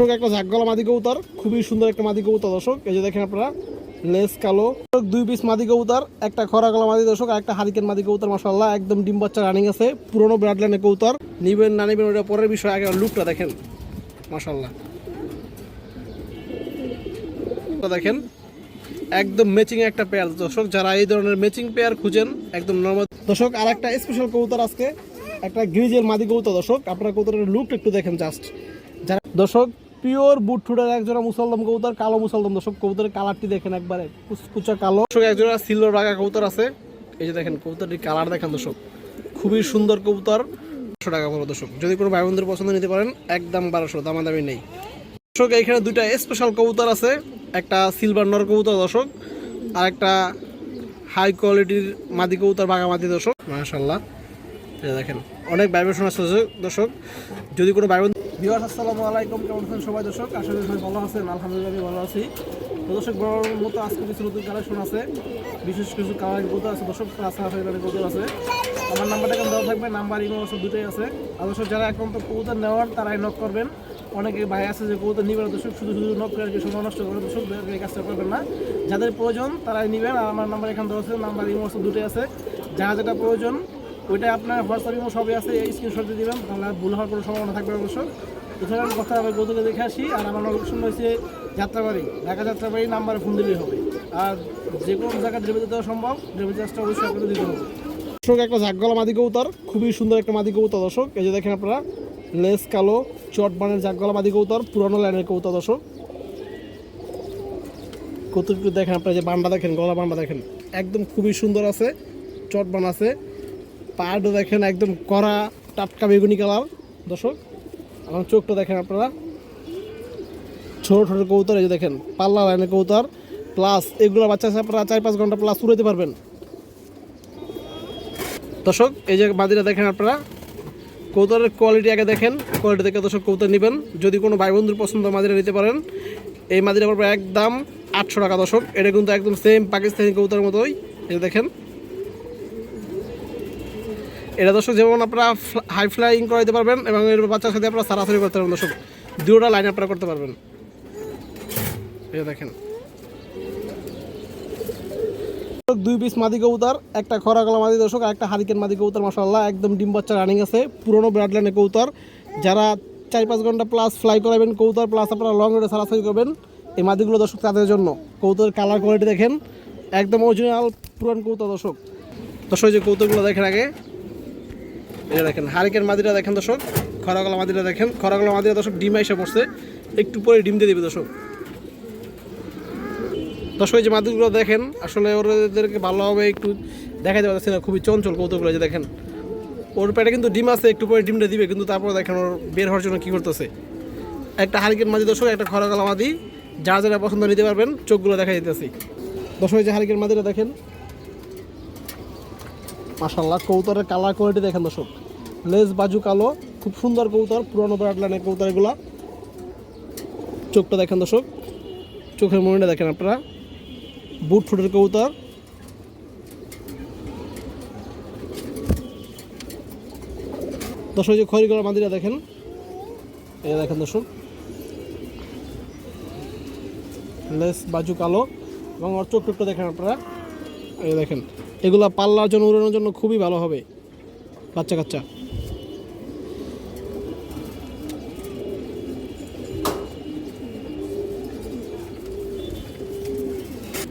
দর্শক, একটা জাগগলা মাদি কবুতর, খুবই সুন্দর একটা মাদি কবুতর দর্শক। এই যে দেখেন আপনারা, লেস কালো। দুই পিস মাদি কবুতর, একটা খরা গলা মাদি দর্শক, আর একটা হারিকেন মাদি কবুতর মাসাল্লাহ একদম ডিম বাচ্চা রানিং আছে, পুরোনো ব্রাড লাইনের কবুতর। নিবেন না নিবেন ওটা পরের বিষয় আগে লুকটা দেখেন মাসাল্লাহ দেখেন, একদম ম্যাচিং একটা পেয়ার দর্শক, যারা এই ধরনের ম্যাচিং পেয়ার খুঁজেন, একদম নর্মাল দর্শক আর একটা স্পেশাল কবুতর আজকে, একটা গ্রিজের মাদি কবুতর দর্শক, আপনার কবুতরের লুকটা একটু দেখেন জাস্ট যারা দর্শক পিওর বুট ঠুটার একজোড়া মুসলদম কবুতর, কালো মুসলদম। দর্শক, কবুতরের কালারটি দেখেন একবারে। কুচকুচা কালো। একজোড়া সিলভার বাগা কবুতর আছে। এই যে দেখেন, কবুতরটির কালার দেখেন দর্শক। খুবই সুন্দর কবুতর। বারোশো টাকা পড়ো দর্শক। যদি কোনো ভাই বোনদের পছন্দ নিতে পারেন, একদম বারোশো, দামাদামি নেই। দর্শক এখানে দুইটা স্পেশাল কবুতর আছে। একটা সিলভার নর কবুতর দর্শক আর একটা হাই কোয়ালিটির মাদি কবুতর, বাঘা মাদি দর্শক। মাশাল্লাহ এটা দেখেন, অনেক ভাইব্রেশন আছে দর্শক- দর্শক, যদি কোনো ভাই বোন ভিউয়ার্স আসসালামু আলাইকুম। কেমন আছেন সবাই দর্শক? আশা করি ভালো আছেন। আলহামদুলিল্লাহ ভালো আছি। তো দর্শক, বড় মতো আজকে কিছু নতুন কালেকশন আছে। বিশেষ কিছু কালার কবুতর আছে। দর্শক কবুতর আছে আমার নাম্বারটা এখন দেওয়া থাকবে। নাম্বার ইমো দুটোই আছে। আর দর্শক, যারা এখন তো কবুতর নেওয়ার, তারাই নক করবেন। অনেকে ভাই আছে যে কবুতর নিবেন দর্শক, শুধু শুধু নক করে সময় নষ্ট করে দর্শক এই কাজটা করবেন না। যাদের প্রয়োজন, তারাই নেবেন। আর আমার নাম্বার এখানে দেওয়া আছে। নাম্বার ইমো দুটোই আছে। যারা যেটা প্রয়োজন ওইটা আপনার হোয়াটসঅ্যাপ ইমো সবই আছে স্ক্রিনশট দিয়ে দিবেন, তাহলে ভুল হওয়ার কোনো সম্ভাবনা থাকবে অবশ্য। এছাড়া কথা আমি গৌতকে দেখে আসি, আর আমার লোকেশন রয়েছে যাত্রাবাড়ি, ঢাকা যাত্রাবাড়ি নাম্বারে ফোন দিলেই হবে। আর যে কোনো জায়গায় ডেলিভারি দেওয়া সম্ভব ডেলিভারি চার্জটা অবশ্যই আপনাকে দিতে হবে। দর্শক, একটা জাগগলা মাদি কবুতর, খুবই সুন্দর একটা মাদি কবুতর, দর্শক। এই যে দেখেন আপনারা, লেস, কালো, চট বানের জাগগলা মাদি কবুতর, পুরানো লাইনের কবুতর, দর্শক। কতটুকু দেখেন আপনারা যে বান্ডা দেখেন, গলা বান্ডা দেখেন। একদম খুবই সুন্দর আছে, চট বান আছে। পাহাড়ও দেখেন একদম কড়া, টাটকা বেগুনি কালার। দর্শক, আমার চোখটা দেখেন আপনারা। ছোটো ছোটো কবুতর, এই যে দেখেন, পাল্লা লাইনের কবুতর। প্লাস এগুলো বাচ্চা আপনারা চার পাঁচ ঘণ্টা প্লাস উড়াইতে পারবেন। দর্শক, এই যে মাদিরা দেখেন আপনারা। কৌতরের কোয়ালিটি আগে দেখেন। কোয়ালিটি দেখে দর্শক কৌতর নেবেন। যদি কোনো ভাই বন্ধুর পছন্দ মাদিরা নিতে পারেন। এই মাদিরা পড়বে একদম আটশো টাকা দর্শক। এটা কিন্তু একদম সেম পাকিস্তানি কৌতরের মতোই। এটা দেখেন এটা দর্শক, যেমন আপনারা হাই ফ্লাইং করাইতে পারবেন এবং এর বাচ্চার সাথে আপনারা সারাসারি করতে পারবেন দর্শক দুটোটা লাইন আপনারা করতে পারবেন। এই দেখেন। দুই পিস মাদি কবুতর, একটা খরা গলা মাদি দর্শক আর একটা হারিকেন মাদি কবুতর মাসাল্লাহ একদম ডিম বাচ্চা রানিং আছে, পুরোনো ব্রাড লাইনের কবুতর। যারা চার পাঁচ ঘণ্টা প্লাস ফ্লাই করাবেন কবুতর প্লাস আপনারা লং রোডে সারাসারি করবেন এই মাদিগুলো দর্শক তাদের জন্য। কবুতরের কালার কোয়ালিটি দেখেন, একদম অরিজিনাল পুরান কবুতর দর্শক। দর্শক যে কবুতরগুলো দেখেন আগে। এটা দেখেন, হারিকেন মাদিরা দেখেন দর্শক খরাগলা মাদিরা দেখেন। খরাগলা মাদিরা দর্শক ডিম এসে পড়ছে, একটু পরে ডিম দিয়ে দেবে দর্শক। দর্শক যে মাদুরগুলো দেখেন, আসলে ওদেরকে ভালোভাবে একটু দেখা যাচ্ছে না, খুবই চঞ্চল কৌতুকগুলো যে দেখেন। ওর পেটে কিন্তু ডিম আছে, একটু পরে ডিমটা দিবে, কিন্তু তারপর দেখেন ওর বের হওয়ার জন্য কী করতেছে। একটা হারিকেন মাদি দর্শক, একটা খরাগলা মাদি, যারা যারা পছন্দ নিতে পারবেন, চোখগুলো দেখা যেতেছি দর্শক যে হারিকেন মাদিরা দেখেন মাশাল্লাহ কৌতরের কালার কোয়ালিটি দেখেন দর্শক। লেজ বাজু কালো, খুব সুন্দর কৌতর পুরনো ব্রাড লাইনের কৌতর এগুলা। চোখটা দেখেন দর্শক, চোখের মনিটা দেখেন আপনারা। বুট ফুটের কবুতর। দর্শক যে খড়িগড়া মাদিরা দেখেন, এই দেখেন দর্শক। লেস বাজু কালো, এবং ওর চোখ টোকটা দেখেন আপনারা, এই দেখেন। এগুলা পাল্লার জন্য, উড়ানোর জন্য খুবই ভালো হবে। বাচ্চা কাচ্চা।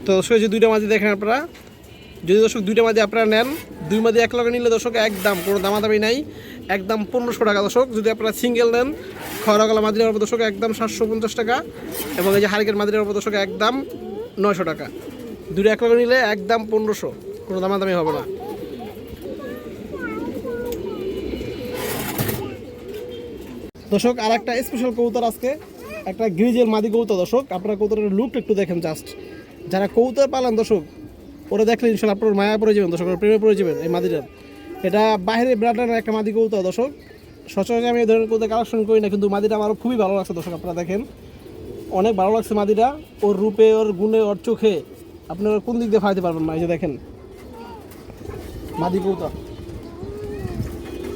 তো দর্শক যে দুইটা মাঝি দেখেন আপনারা। যদি দর্শক দুইটা মাঝি আপনারা নেন, দুই মাঝি এক লগে নিলে দর্শক একদম কোনো দামাদামি নাই, একদম পনেরোশো টাকা দর্শক। যদি আপনারা সিঙ্গেল নেন খরাগলা মাদিরের উপর দর্শক একদম সাতশো পঞ্চাশ টাকা এবং এই যে হারিকের মাদিরের উপর দর্শক একদম নয়শো টাকা। দুটো এক লগে নিলে একদম পনেরোশো। কোনো দামাদামি হবে না। দর্শক আর একটা স্পেশাল কবুতর আজকে। একটা গ্রিজের মাদি কবুতর, দর্শক। আপনার কবুতরের লুকটা একটু দেখেন জাস্ট যারা কবুতর পালেন, দর্শক, ওরা দেখলে ইনশাল্লাহ আপনার মায়া পড়ে যাবেন, দর্শক প্রেমে পড়ে যাবেন এই মাদিটার। এটা বাইরে ব্রাডার একটা মাদি কবুতর, দর্শক। সচরাচর আমি এই ধরনের কবুতর কালেকশন করি না, কিন্তু মাদিটা আমার খুবই ভালো লাগছে, দর্শক, আপনারা দেখেন। অনেক ভালো লাগছে মাদিটা। ওর রূপে, ওর গুণে, ওর চোখে। আপনারা কোন দিক দিয়ে ফাইতে পারবেন না, এই যে দেখেন। মাদি কবুতর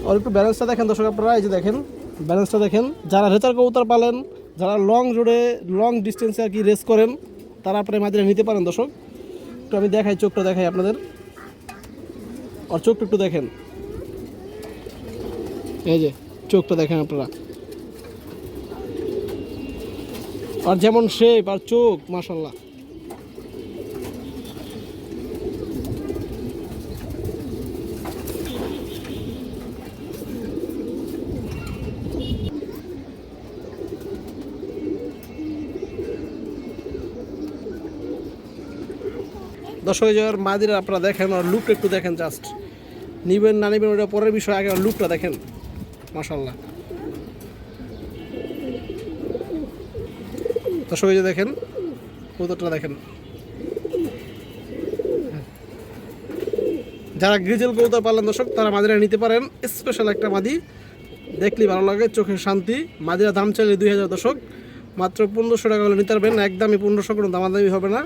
ওর একটু ব্যালেন্সটা দেখেন দর্শক আপনারা, এই যে দেখেন ব্যালেন্সটা দেখেন। যারা রেচার কবুতর পালেন, যারা লং রোডে লং ডিস্টেন্সে আর কি রেস করেন, তারা আপনার মাদিরা নিতে পারেন দর্শক। একটু আমি দেখাই, চোখটা দেখাই আপনাদের। আর চোখটা একটু দেখেন। এই যে, চোখটা দেখেন আপনারা। আর যেমন শেপ আর চোখ মাসাল্লাহ দর্শক যাওয়ার মাদিরা, আপনারা দেখেন আর লুকটা একটু দেখেন জাস্ট নিবেন না নিবেন ওটা পরের বিষয় আগে লুকটা দেখেন মাসাল্লাহ দর্শক যে দেখেন কৌতরটা দেখেন। যারা গ্রিজেল কৌতর পালন দর্শক, তারা মাদিরা নিতে পারেন। স্পেশাল একটা মাদি দেখলি ভালো লাগে, চোখের শান্তি। মাদিরা দাম চাইলে দুই হাজার দশক মাত্র পনেরোশো টাকা হলে নিতে পারবেন। একদমই পনেরোশো কোনো দামাদামি হবে না।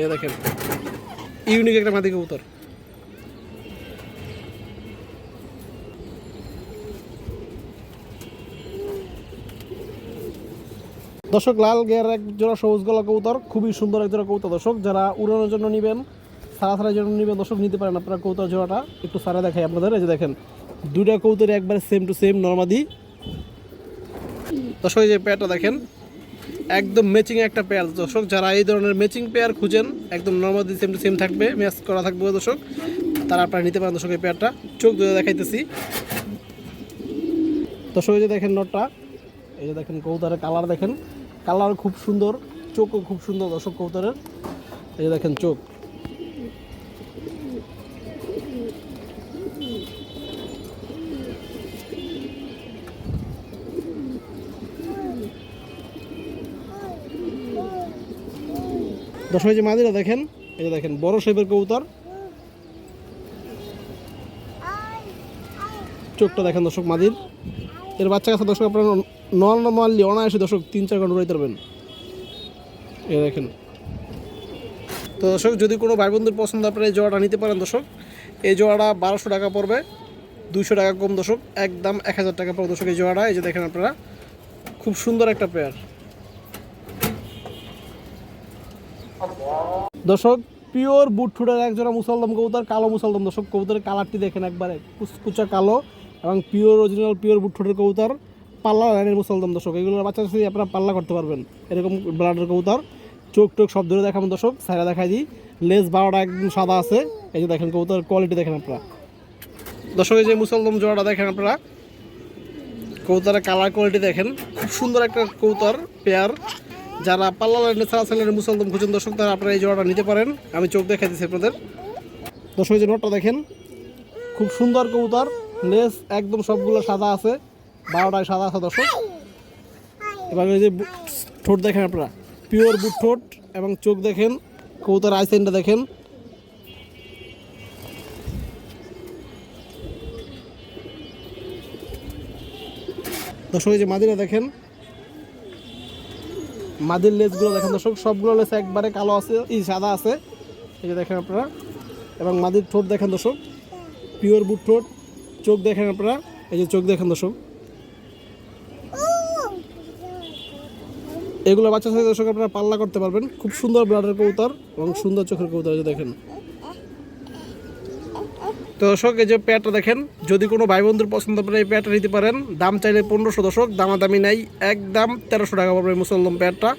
এই দেখেন। ইউনিক একটা মাদি কবুতর। দর্শক, লাল গের এক জোড়া সবুজ গলা কবুতর, খুবই সুন্দর এক জোড়া কবুতর। দর্শক, যারা উড়ানোর জন্য নেবেন সারা সারার জন্য নেবেন, দর্শক, নিতে পারেন আপনারা কবুতর জোড়াটা। একটু সারা দেখাই আপনাদের, এই যে দেখেন, দুইটা কবুতর একবারে সেম টু সেম নর্মাদি দর্শক, এই যে প্যাটটা দেখেন একদম ম্যাচিং একটা পেয়ার দর্শক, যারা এই ধরনের ম্যাচিং পেয়ার খুঁজেন, একদম নর্মাল সেম টু সেম থাকবে ম্যাচ করা থাকবে দর্শক। তারা আপনারা নিতে পারেন দর্শক এই পেয়ারটা চোখ ধরে দেখাইতেছি। দর্শক, এই যে দেখেন নটটা এই যে দেখেন কৌতারের কালার দেখেন। কালার খুব সুন্দর, চোখও খুব সুন্দর দর্শক কৌতারের। এই যে দেখেন চোখ। দর্শক যে মাদিরা দেখেন, এই যে দেখেন, বড় শেপের কবুতর। চোখটা দেখেন দর্শক, মাদির। এর বাচ্চা কাছে দর্শক, আপনারা নন মারলি অনায়াসে দর্শক তিন, চার ঘণ্টা উড়াইতে পারবেন। এই দেখেন। তো দর্শক, যদি কোনো ভাই বন্ধুর পছন্দ, আপনারা এই জোড়াটা নিতে পারেন দর্শক। এই জোড়াটা বারোশো টাকা পড়বে দুশো টাকা কম দর্শক, একদম এক হাজার টাকা পড়বে দর্শক এই জোড়াটা। এই যে দেখেন আপনারা, খুব সুন্দর একটা পেয়ার দর্শক, পিওর বুট ফুটের একজোড়া মুসলদম কবুতর, কালো মুসলদম। দর্শক, কবুতরের কালারটি দেখেন একবারে। কুচকুচা কালো এবং পিওর অরিজিনাল পিওর বুট ফুটের কবুতর, পাল্লা লাইনের মুসলদম। দর্শক এগুলোর বাচ্চা সাথে আপনারা পাল্লা করতে পারবেন। এরকম ব্লাডের কবুতর, চোখ টোক সব ধরে দেখাবেন দর্শক সাইরা দেখাই দিই। লেজ বারোটা একদম সাদা আছে। এই যে দেখেন কবুতরের কোয়ালিটি দেখেন আপনারা। দর্শক, এই যে মুসলদম জোড়াটা দেখেন আপনারা। কবুতরের কালার কোয়ালিটি দেখেন। খুব সুন্দর একটা কবুতর পেয়ার যারা পাল্লা লাইনে ছাড়া সাইলের মুসলদম খুঁজেন দর্শক, তারা আপনারা এই জোড়াটা নিতে পারেন। আমি চোখ দেখাই দিচ্ছি আপনাদের। দর্শক যে নোটটা দেখেন, খুব সুন্দর কবুতর, লেস একদম সবগুলো সাদা আছে, বারোটায় সাদা আছে দর্শক। এবং এই যে ঠোঁট দেখেন আপনারা, পিওর বুট ঠোঁট এবং চোখ দেখেন, কবুতর আইসাইনটা দেখেন। দর্শক যে মাদিরা দেখেন মাদির লেজগুলো দেখেন দর্শক, সবগুলো লেস একবারে কালো আছে এই সাদা আছে। এই যে দেখেন আপনারা। এবং মাদির ঠোঁট দেখেন দর্শক, পিওর বুট ঠোঁট। চোখ দেখেন আপনারা, এই যে চোখ দেখেন দর্শক। এগুলো বাচ্চা সাথে দর্শক আপনারা পাল্লা করতে পারবেন। খুব সুন্দর ব্লাডের কবুতর এবং সুন্দর চোখের কবুতর যে দেখেন। তো দর্শক, এই যে প্যাটটা দেখেন, যদি কোনো ভাই বন্ধুর পছন্দ পড়ে এই প্যাটটা নিতে পারেন, দাম চাইলে পনেরোশো দশক দামাদামি নাই, একদম তেরোশো টাকা পড়বে মুসলদম প্যাটটা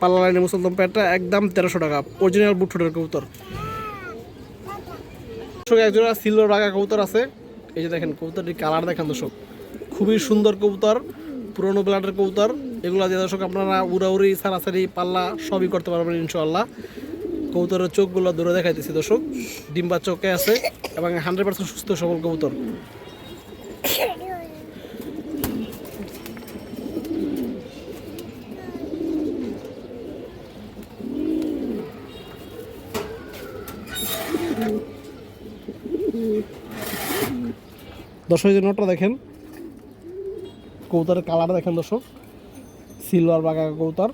পাল্লা লাইনের মুসলদম প্যাটটা একদম তেরোশো টাকা অরিজিনাল বুটফুটের কবুতর। দর্শক একজোড়া সিলভার রাগা কবুতর আছে, এই যে দেখেন, কবুতরটির কালার দেখেন দর্শক, খুবই সুন্দর কবুতর, পুরনো ব্লাডের কবুতর, এগুলো যে দর্শক আপনারা উড়াউড়ি, সারাসারি, পাল্লা সবই করতে পারবেন ইনশাল্লাহ কবুতরের চোখগুলো দূরে দেখাইতেছি দর্শক ডিম্বা চোখে আছে। এবং হান্ড্রেড পার্সেন্ট সুস্থ সবল কবুতর। দর্শক যে নোটটা দেখেন, কবুতরের কালার দেখেন দর্শক সিলভার বাগা কবুতর,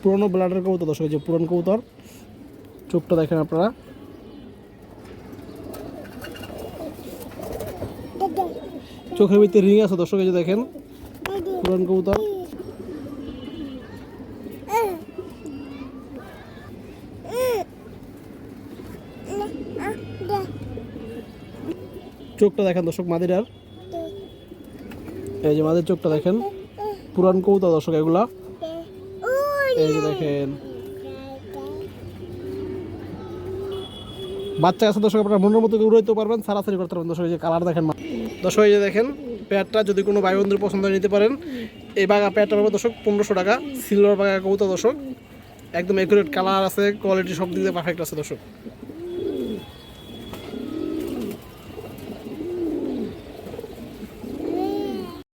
পুরনো ব্লাডের কবুতর দর্শক যে পুরনো কবুতর, চোখটা দেখেন আপনারা। চোখের ভিতরে রিং আছে, দর্শক যে দেখেন, পুরান কবুতর। চোখটা দেখেন দর্শক, মাদিরার। এই যে মাদের চোখটা দেখেন, পুরান কবুতর দর্শক এগুলা। এই যে দেখেন। বাচ্চা আছে দর্শক, আপনারা মনের মতো উড়াইতে পারবেন, সারাসারি করতে পারবেন দর্শক, এই যে কালার দেখেন দর্শক, এই যে দেখেন প্যাডটা যদি কোনো ভাই বন্ধুর পছন্দ নিতে পারেন। এই বাঘা প্যাডটা পাবে দর্শক পনেরোশো টাকা, সিলভার বাঘা কৌতা দর্শক। একদম একুরেট কালার আছে কোয়ালিটি সব দিক দিয়ে পারফেক্ট আছে দর্শক।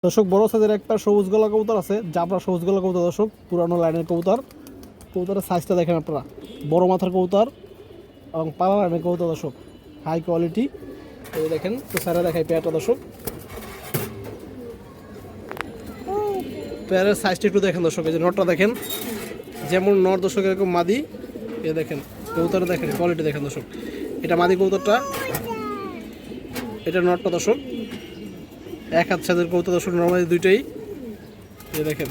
দর্শক, বড় সাইজের একটা সবুজ গলা কবুতর আছে, জাবরা সবুজ গলা কবুতর দর্শক, পুরানো লাইনের কবুতর। কবুতরের সাইজটা দেখেন আপনারা, বড় মাথার কবুতর এবং পালা লাইনের কবুতর দর্শক। হাই কোয়ালিটি এই দেখেন, তো স্যারে দেখাই পেয়ারটা, দর্শক। পেয়ারের সাইজটা একটু দেখেন, দর্শক, এই যে নটটা দেখেন। যেমন নর দর্শক, এরকম মাদি। এ দেখেন কবুতর দেখেন কোয়ালিটি দেখেন, দর্শক। এটা মাদি কবুতরটা। এটা নটটা দর্শক। এক হাত সাইজের কবুতর, দর্শক নর্মালি দুইটাই। এই দেখেন।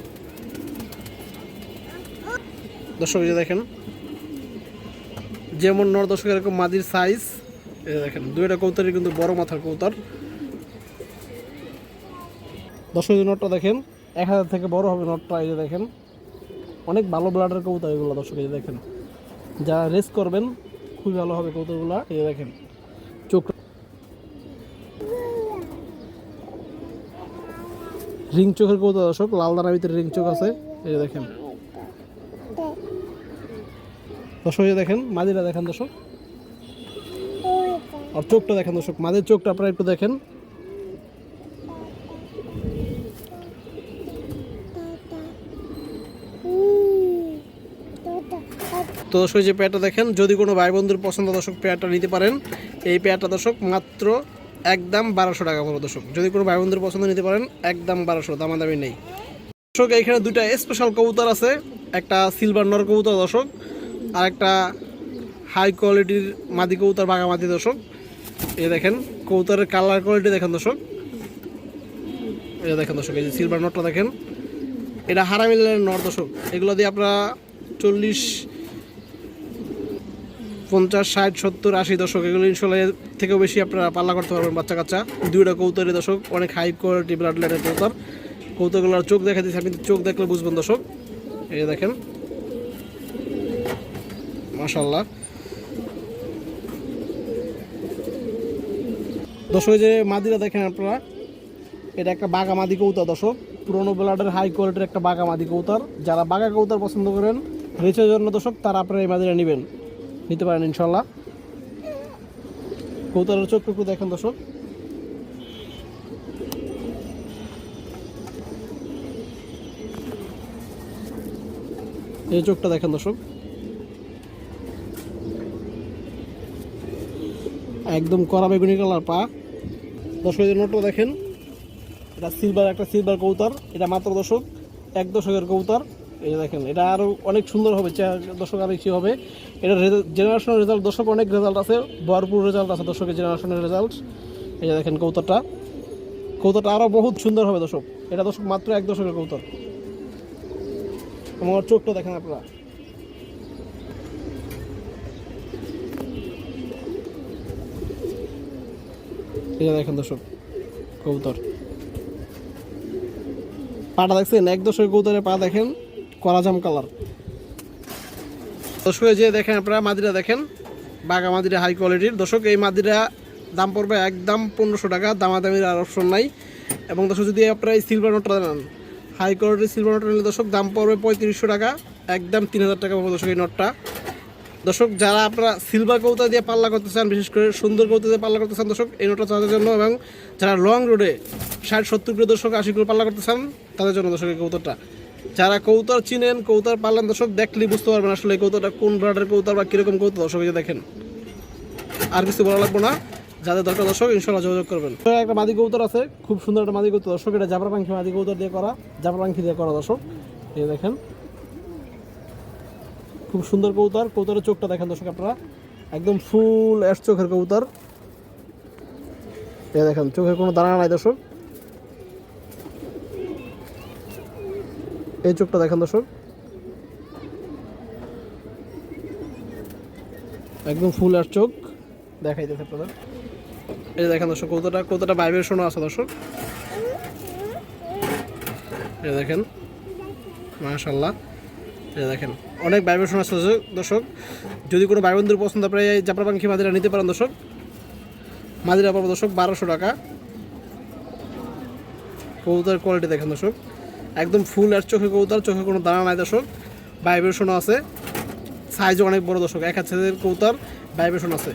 দর্শক যে দেখেন। যেমন নর দর্শক, এরকম মাদির সাইজ এই যে দেখেন, দুইটা কবুতরই কিন্তু বড় মাথার কবুতর। দর্শক নটটা দেখেন, এক হাজার থেকে বড় হবে নটটা, এই যে দেখেন। অনেক ভালো ব্লাডের কবুতর এগুলো, দর্শক, এই দেখেন। যারা রেস করবেন, খুবই ভালো হবে কবুতরগুলো, এই দেখেন। চোখ রিং চোখের কৌতো দর্শক, লাল দানার ভিতরে রিং চোখ আছে, এই যে দেখেন। দর্শক দেখেন, মাদিরা দেখেন, দর্শক। আর চোখটা দেখেন দর্শক মাদের চোখটা আপনারা একটু দেখেন। তো দর্শক যে পেয়ারটা দেখেন, যদি কোনো ভাই বন্ধুর পছন্দ দর্শক, পেয়ারটা নিতে পারেন। এই পেয়ারটা দর্শক, মাত্র একদম বারোশো টাকা পড়ো দর্শক। যদি কোনো ভাই বন্ধুর পছন্দ নিতে পারেন, একদম বারোশো, দামাদামি নেই। দর্শক এখানে দুইটা স্পেশাল কবুতর আছে। একটা সিলভার নর কবুতর দর্শক, আর একটা হাই কোয়ালিটির মাদি কবুতর বাঘা মাদি দর্শক। দেখেন, কবুতরের কালার কোয়ালিটি দেখেন দর্শক। দেখেন দর্শক, এই যে সিলভার নটটা দেখেন। এটা হারামিলের নর দর্শক। এগুলো দিয়ে আপনারা চল্লিশ, পঞ্চাশ, ষাট, সত্তর, আশি দশক এগুলো ইনশাল্লাহ থেকেও বেশি আপনারা পাল্লা করতে পারবেন বাচ্চা কাচ্চা দুইটা কৌতরের দশক অনেক হাই কোয়ালিটি ব্লাড লাইনের কৌতর কৌতরগুলোর চোখ দেখা দিচ্ছে আপনি চোখ দেখলে বুঝবেন দর্শক। এই দেখেন। মাশাল্লাহ দর্শক যে মাদিরা দেখেন আপনারা, এটা একটা বাঘা মাদি কৌতর দর্শক। পুরোনো ব্লাডের হাই কোয়ালিটির একটা বাঘা মাদি কৌতর যারা বাঘা কৌতার পছন্দ করেন, রেচের জন্য দর্শক, তারা আপনারা এই মাদিরা নেবেন। নিতে পারেন ইনশাল্লাহ কৌতলের চোখ একটু দেখেন দর্শক। এই চোখটা দেখেন দর্শক। একদম কড়া বেগুনি কালার পা। দর্শক, এই নোটটা দেখেন, এটা সিলভার একটা সিলভার কৌতার এটা মাত্র দর্শক, এক দশকের কৌতার এই যে দেখেন, এটা আরও অনেক সুন্দর হবে দর্শক আরও বেশি হবে। এটা জেনারেশনের রেজাল্ট দর্শক, অনেক রেজাল্ট আছে, ভরপুর রেজাল্ট আছে দর্শকের জেনারেশনের রেজাল্ট এই যে দেখেন কৌতরটা কৌতরটা আরও বহুত সুন্দর হবে দর্শক। এটা দর্শক মাত্র এক দশকের কৌতর আমার চোখটা দেখেন আপনারা। যে দেখেন দর্শক কৌতর পাটা দেখছেন? এক দশকের কৌতরের পা দেখেন, করাজাম কালার। দর্শক যে দেখেন আপনারা মাদিরা দেখেন, বাঘা মাদিরা হাই কোয়ালিটির দর্শক, এই মাদিরা দাম পড়বে একদম পনেরোশো টাকা, দামাদামির আর অপশন নাই। এবং দর্শক, যদি আপনারা এই সিলভার নোটটা নেন হাই কোয়ালিটির সিলভার নোটটা নিলে দর্শক, দাম পড়বে পঁয়ত্রিশশো টাকা, একদম তিন হাজার টাকা পড়বে দর্শক এই নোটটা। দর্শক, যারা আপনারা সিলভার কৌতা দিয়ে পাল্লা করতে চান, বিশেষ করে সুন্দর কৌতা দিয়ে পাল্লা করতে চান, দর্শক, এই নোটটা তাদের জন্য এবং যারা লং রোডে ষাট, সত্তর কিলো দর্শক, আশি কিলো পাল্লা করতে চান, তাদের জন্য দর্শক এই কৌতরটা যারা কৌতর চিনেন, কৌতার পালন দর্শক দেখলেই বুঝতে পারবেন আসলে এই কৌতরটা কোন ব্রাডের কৌতর বা কীরকম কৌতর দর্শক, এই দেখেন। আর কিছু বলা লাগবো না, যাদের দরকার দর্শক ইনশাল্লাহ যোগাযোগ করবেন। একটা মাদি কৌতর আছে, খুব সুন্দর একটা মাদি কৌতর দর্শক, এটা জাবরা পাখি মাদি কৌতর দিয়ে করা জাবরা পাখি দিয়ে করা, দর্শক। এই দেখেন খুব সুন্দর কৌতর কৌতরের চোখটা দেখেন দর্শক আপনারা। একদম ফুল অ্যাশ চোখের কৌতর এই দেখেন, চোখের কোনো দানা নাই দর্শক। এই চোখটা দেখেন দর্শক। একদম ফুল আর চোখ। দেখাই দিতে আপনাদের। এই যে দেখেন দর্শক কতটা কতটা ভাইব্রেশনও আছে দর্শক। এই দেখেন। মাশাল্লাহ দেখেন, অনেক ভাইব্রেশন আছে দর্শক- যদি কোনো ভাই বন্ধুর পছন্দ, আপনারা এই জাপরা পাখি মাদিরা নিতে পারেন, দর্শক। মাদিরা পাবো দর্শক, বারোশো টাকা। কবুতার কোয়ালিটি দেখেন, দর্শক। একদম ফুল আর চোখে কবুতার, চোখে কোনো দানা নাই, দর্শক। ভাইব্রেশনও আছে। সাইজও অনেক বড়, দর্শক। এক কবুতার কবুতর ভাইব্রেশন আছে।